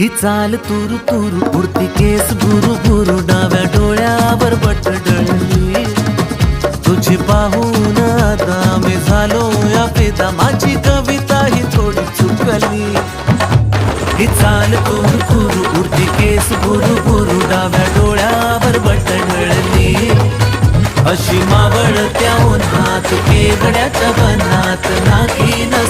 ही चाल तुरु तुरु उडती केस गुरु गुरु डाव्या डोळ्यावर बटडळली तुझी पाहून आता मी झालो या पेदा माझी कविता ही थोडी चुकली. ही चाल तुरु तुरु उडती केस गुरु गुरु डाव्या डोळ्यावर बटडळली अशी मावळ त्या उन्हात केवड्याच्या बनात नाकी न